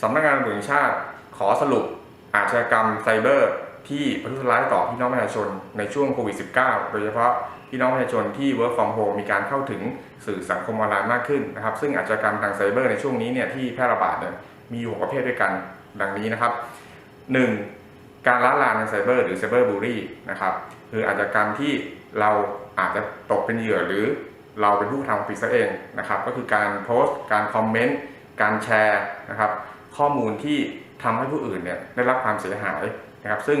สำนักงานตำรวจแห่งชาติขอสรุปอาชญากรรมไซเบอร์ที่ประทุษร้ายต่อพี่น้องประชาชนในช่วงโควิด -19 โดยเฉพาะพี่น้องประชาชนที่ work from home มีการเข้าถึงสื่อสังคมออนไลน์มากขึ้นนะครับ ซึ่งอาชญากรรมทางไซเบอร์ในช่วงนี้เนี่ยที่แพร่ระบาดเนี่ยมีอยู่หกประเภทด้วยกันดังนี้นะครับ 1. การล้าลานทางไซเบอร์หรือไซเบอร์บูรี่นะครับคืออาชญากรรมที่เราอาจจะตกเป็นเหยื่อหรือเราเป็นผู้ทำผิดซะเองนะครับ ก็คือการโพสต์ การคอมเมนต์ การแชร์นะครับ ข้อมูลที่ทำให้ผู้อื่นเนี่ยได้รับความเสียหายนะครับ ซึ่ง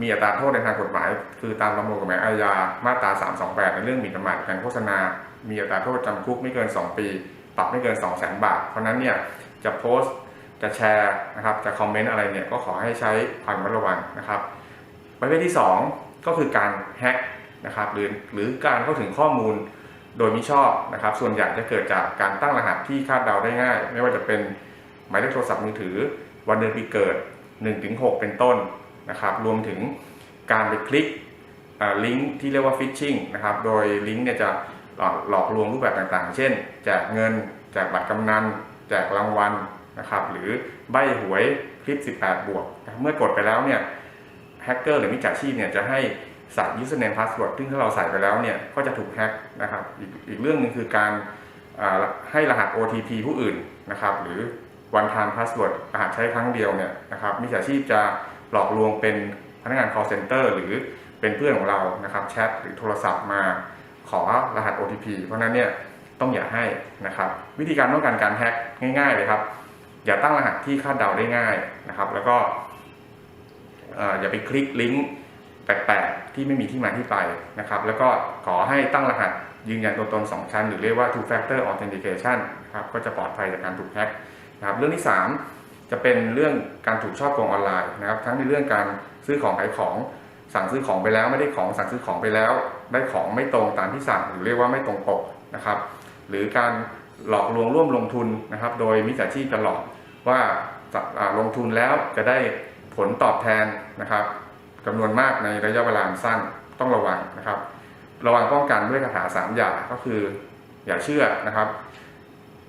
มีอัตราโทษในทางกฎหมาย คือตามประมวลกฎหมายอาญามาตรา 328 ในเรื่องหมิ่นประมาทการโฆษณา มีอัตราโทษจำคุกไม่เกิน 2 ปี ปรับไม่เกิน 2 0 0 0 0 0 บาท เพราะฉะนั้นเนี่ยจะโพสต์จะแชร์นะครับจะคอมเมนต์อะไรเนี่ยก็ขอให้ใช้ความระมัดระวังนะครับประเภทที่ 2 ก็คือการแฮ็กนะครับหรือหรือการเข้าถึงข้อมูลโดยมิชอบนะครับ ส่วนใหญ่จะเกิดจากการตั้งรหัสที่คาดเดาได้ง่าย ไม่ว่าจะเป็น หมายเลขโทรศัพท์มือถือ วันเดือนปีเกิด 1-6 เป็นต้นนะครับ รวมถึงการไปคลิกลิงก์ที่เรียกว่าฟิชชิงนะครับ โดยลิงก์เนี่ยจะหลอกหลอกลวงรูปแบบต่างๆ เช่น แจกเงิน แจกบัตรกำนัน แจกรางวัลนะครับ หรือใบหวยคลิป 18 บวก เมื่อกดไปแล้วเนี่ยแฮกเกอร์หรือมิจฉาชีพเนี่ยจะให้ใส่ username password ซึ่งถ้าเราใส่ไปแล้วเนี่ยก็จะถูกแฮกนะครับ อีกอีกเรื่องหนึงคือการให้รหัส OTP ผู้อื่นนะครับ หรือ one time password รหัสใช้ครั้งเดียวเนี่ยนะครับมิจฉาชีพจะหลอกลวงเป็นพนักงาน call center หรือเป็นเพื่อนของเรานะครับแชทหรือโทรศัพท์มาขอรหัส OTP เพราะนั้นเนี่ยต้องอย่าให้นะครับ วิธีการป้องกันการแฮกง่าย ๆ เลยครับ อย่าตั้งรหัสที่คาดเดาได้ง่ายนะครับ แล้วก็อออย่าไปคลิกลิงก์แปลกๆที่ไม่มีที่มาที่ไปนะครับ แล้วก็ขอให้ตั้งรหัสยืนยันตัวตน 2 ชั้น หรือเรียกว่า two factor authentication นะครับก็จะปลอดภัยจากการถูกแฮ็ก นะครับเรื่องที่ 3 จะเป็นเรื่องการถูกชอบโกงออนไลน์นะครับทั้งในเรื่องการซื้อของขายของสั่งซื้อของไปแล้วไม่ได้ของสั่งซื้อของไปแล้ว ได้ของไม่ตรงตามที่สั่งหรือเรียกว่าไม่ตรงปกนะครับหรือการหลอกลวงร่วมลงทุนนะครับ โดยมิจฉาชีพจะหลอกว่าจะลงทุนแล้วจะได้ผลตอบแทนนะครับจำนวนมากในระยะเวลาสั้นต้องระวังนะครับ ระวังป้องกันด้วยคาถาสามอย่างก็คือ อย่าเชื่อนะครับ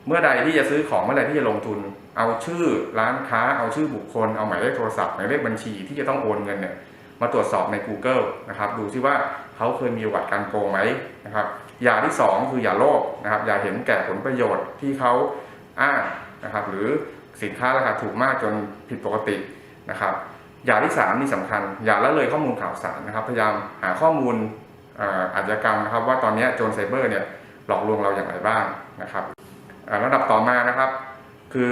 เมื่อใดที่จะซื้อของเมื่อใดที่จะลงทุน เอาชื่อร้านค้าเอาชื่อบุคคล เอาหมายเลขโทรศัพท์หมายเลขบัญชีที่จะต้องโอนเงินเนี่ยมาตรวจสอบใน Google นะครับดูซิว่าเขาเคยมีประวัติการโกงไหมนะครับอย่าที่สองคืออย่าโลภนะครับอย่าเห็นแก่ผลประโยชน์ที่เขาอ้างนะครับหรือสินค้าราคาถูกมากจนผิดปกตินะครับอย่าที่สามนี่สำคัญ อย่าละเลยข้อมูลข่าวสารนะครับพยายามหาข้อมูลอาชญากรรมนะครับว่าตอนนี้โจรไซเบอร์เนี่ยหลอกลวงเราอย่างไรบ้างนะครับ ระดับต่อมานะครับ คือ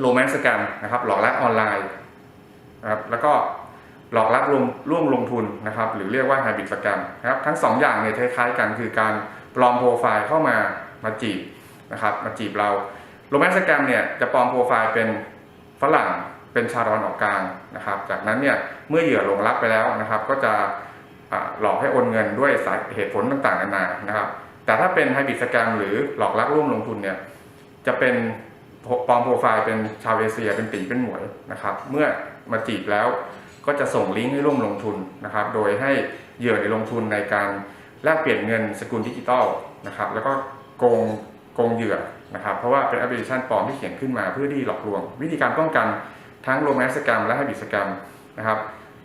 โรแมนต์สแกมนะครับ หลอกลักออนไลน์นะครับแล้วก็หลอกลักรวมร่วมลงทุนนะครับ หรือเรียกว่าไฮบริดสแกมนะครับทั้งสองอย่างเนี่ยคล้ายๆกันคือการปลอมโปรไฟล์เข้ามามาจีบนะครับมาจีบเราโรแมนต์สแกมเนี่ยจะปลอมโปรไฟล์เป็นฝรั่งเป็นชาวตะวันออกกลางนะครับ จากนั้นเนี่ยเมื่อเหยื่อหลงรักไปแล้วนะครับ ก็จะหลอกให้โอนเงินด้วยสาเหตุผลต่างๆนานานะครับ แต่ถ้าเป็นไฮบริดสแกมหรือหลอกลักร่วมลงทุนเนี่ยจะเป็นปลอมโปรไฟล์เป็นชาวเอเชียเป็นตีเป็นหมวยนะครับ เมื่อมาจีบแล้วก็จะส่งลิงก์ให้ร่วมลงทุนนะครับ โดยให้เหยื่อในลงทุนในการแลกเปลี่ยนเงินสกุลดิจิตอลนะครับ แล้วก็โกงโกงเหยื่อนะครับ เพราะว่าเป็นแอปพลิเคชันปลอมที่เขียนขึ้นมาเพื่อที่หลอกลวง วิธีการป้องกันทั้งโรแมนต์สแกมและไฮบริดสแกมนะครับ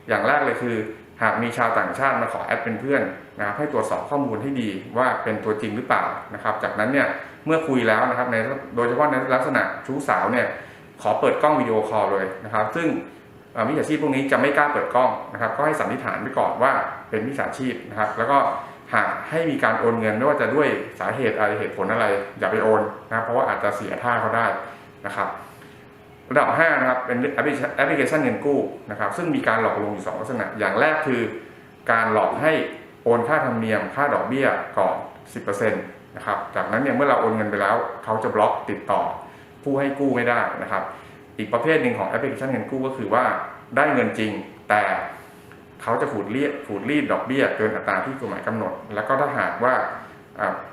อย่างแรกเลยคือ หากมีชาวต่างชาติมาขอแอดเป็นเพื่อนนะครับให้ตรวจสอบข้อมูลให้ดีว่าเป็นตัวจริงหรือเปล่านะครับ จากนั้นเนี่ยเมื่อคุยแล้วนะครับในโดยเฉพาะในลักษณะชู้สาวเนี่ยขอเปิดกล้องวิดีโอคอลเลยนะครับ ซึ่งมิจฉาชีพพวกนี้จะไม่กล้าเปิดกล้องนะครับ ก็ให้สันนิษฐานไว้ก่อนว่าเป็นมิจฉาชีพนะครับ แล้วก็หากให้มีการโอนเงินไม่ว่าจะด้วยสาเหตุอะไรเหตุผลอะไร อย่าไปโอนนะครับเพราะว่าอาจจะเสียท่าเขาได้นะครับ ระดับ5นะครับเป็นแอปพลิเคชันเงินกู้นะครับ ซึ่งมีการหลอกลวงอยู่ 2 ลักษณะ อย่างแรกคือ การหลอกให้โอนค่าธรรมเนียมค่าดอกเบี้ยก่อน 10%นะครับ จากนั้นเนี่ยเมื่อเราโอนเงินไปแล้ว เขาจะบล็อกติดต่อผู้ให้กู้ไม่ได้นะครับ อีกประเภทหนึ่งของแอปพลิเคชันเงินกู้ก็คือว่าได้เงินจริง แต่เขาจะขูดเรียดขูดรีดดอกเบี้ยเกินอัตราที่กฎหมายกำหนด แล้วก็ถ้าหากว่า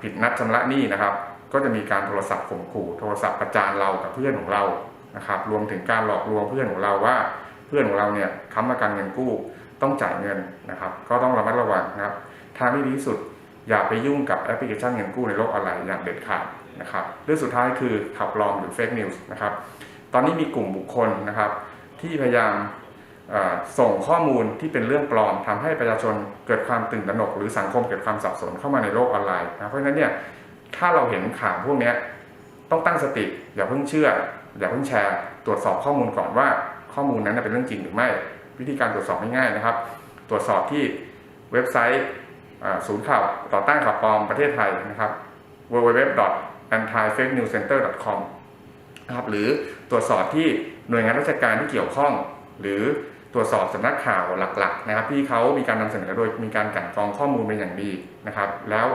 ผิดนัดชำระหนี้นะครับ ก็จะมีการโทรศัพท์ข่มขู่โทรศัพท์ประจานเรากับเพื่อนของเรา นะครับ รวมถึงการหลอกลวงเพื่อนของเราว่า เพื่อนของเราเนี่ยค้ำประกันเงินกู้ต้องจ่ายเงินนะครับ ก็ต้องระมัดระวังนะครับ ทางที่ดีที่สุดอย่าไปยุ่งกับแอปพลิเคชันเงินกู้ในโลกออนไลน์อย่างเด็ดขาดนะครับเรื่องสุดท้ายคือข่าวปลอมหรือเฟกนิวส์นะครับตอนนี้มีกลุ่มบุคคลนะครับ ที่พยายามส่งข้อมูลที่เป็นเรื่องปลอมทำให้ประชาชนเกิดความตื่นตระหนก หรือสังคมเกิดความสับสนเข้ามาในโลกออนไลน์นะเพราะฉะนั้นเนี่ยถ้าเราเห็นข่าวพวกนี้ต้องตั้งสติอย่าเพิ่งเชื่อ อย่าเพิ่งแชร์ตรวจสอบข้อมูลก่อนว่าข้อมูลนั้นเป็นเรื่องจริงหรือไม่ วิธีการตรวจสอบง่ายๆนะครับ ตรวจสอบที่เว็บไซต์ศูนย์ข่าวต่อต้านข่าวปลอมประเทศไทยนะครับ www.antifakenewscenter.com นะครับหรือตรวจสอบที่หน่วยงานราชการที่เกี่ยวข้อง หรือตรวจสอบสำนักข่าวหลักๆนะครับที่เขามีการนำเสนอโดยมีการกันกรองข้อมูลเป็นอย่างดีนะครับ แล้ว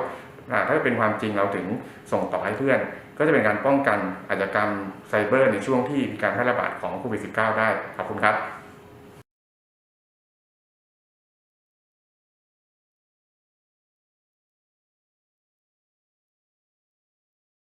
ถ้าเป็นความจริงเราถึงส่งต่อให้เพื่อน ก็จะเป็นการป้องกันอาชญากรรมไซเบอร์ในช่วงที่มีการแพร่ระบาดของโควิด -19 ได้ขอบคุณครับ